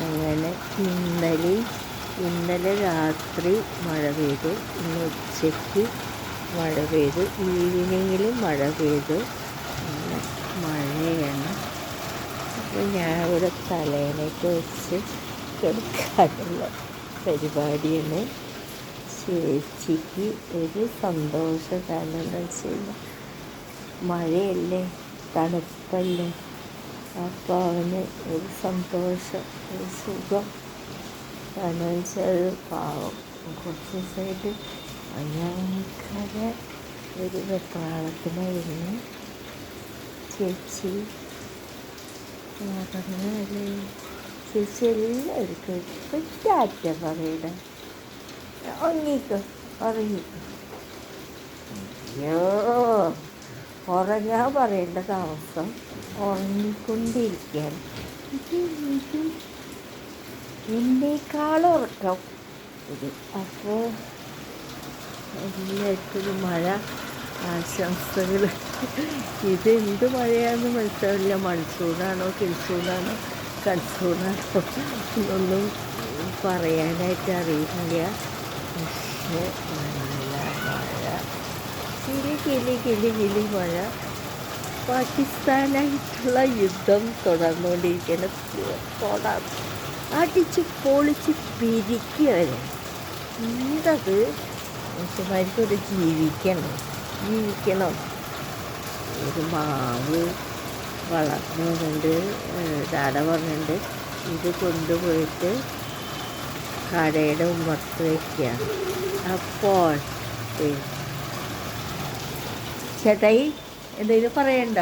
അങ്ങനെ ഇന്നലെ ഇന്നലെ രാത്രി മഴ പെയ്തു. ഇന്ന് ഉച്ചയ്ക്ക് മഴ പെയ്തു. ഈവനിങ്ങിലും മഴ പെയ്തു. അങ്ങനെ മഴയാണ്. അപ്പോൾ ഞാൻ ഇവിടെ തലേനൊക്കെ വെച്ച് കിടക്കാനുള്ള പരിപാടിയാണ്. ചേച്ചിക്ക് ഒരു സന്തോഷം കാരണം എന്താ വെച്ച് കഴിഞ്ഞാൽ മഴയല്ലേ? തണുപ്പല്ലേ? അവന് ഒരു സന്തോഷം ഒരു സുഖം. കാരണം വെച്ചാൽ പാവം. കുറച്ച് ദിവസമായിട്ട് ഭയങ്കര ഒരു വെപ്രാളത്തിനായിരുന്നു ചേച്ചി പറഞ്ഞാൽ ചേച്ചി എല്ലാവർക്കും ഇപ്പം ടാറ്റ പറയണേ. ഉറങ്ങിക്കോ ഉറങ്ങിക്കോ അയ്യോ. ഉറങ്ങാൻ പറയേണ്ട താമസം ഉറങ്ങിക്കൊണ്ടിരിക്കുകയാണ്. എന്നേക്കാളുറക്കം ഇത് അപ്പോൾ എല്ലാവർക്കും മഴ ആശംസകൾ ഇത് എന്ത് മഴയാണെന്ന് മനസ്സിലാവില്ല. മൺസൂണാണോ കിൽസൂണാണോ കൺസൂണാണോ എന്നൊന്നും പറയാനായിട്ട് അറിയില്ല. പക്ഷേ കിളി കിളി കിളി കിളി മഴ. പാകിസ്ഥാനായിട്ടുള്ള യുദ്ധം തുടർന്നുകൊണ്ടിരിക്കുന്ന തുടർ അടിച്ച് പൊളിച്ച് പിരിക്കുകയാണ്. എന്തത് മനുഷ്യന്മാർക്കൊരു ജീവിക്കണം. ജീവിക്കണം. ഒരു മാവ് വളർന്നുകൊണ്ട് ഡാഡ പറഞ്ഞിട്ടുണ്ട് ഇത് കൊണ്ടുപോയിട്ട് കടയുടെ ഉമ്മർത്ത് വയ്ക്കുക അപ്പോൾ ചേട്ടായി എന്തെങ്കിലും പറയണ്ട?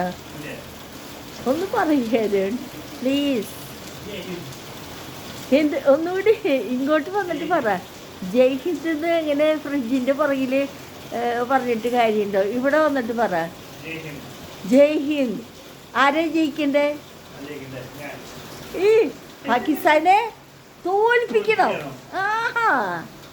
ഒന്ന് പറയാൻ പ്ലീസ് എന്ത് ഒന്നുകൂടി ഇങ്ങോട്ട് വന്നിട്ട് പറ. ജയ് ഹിന്ദ് എന്ന് എങ്ങനെ ഫ്രിഡ്ജിന്റെ പുറകിൽ പറഞ്ഞിട്ട് കാര്യമുണ്ടോ ഇവിടെ വന്നിട്ട് പറ. ജയ് ഹിന്ദ്. ആരാ ജയിക്കണ്ടേ? ഈ പാകിസ്ഥാനെ തോൽപ്പിക്കണം. ആഹാ.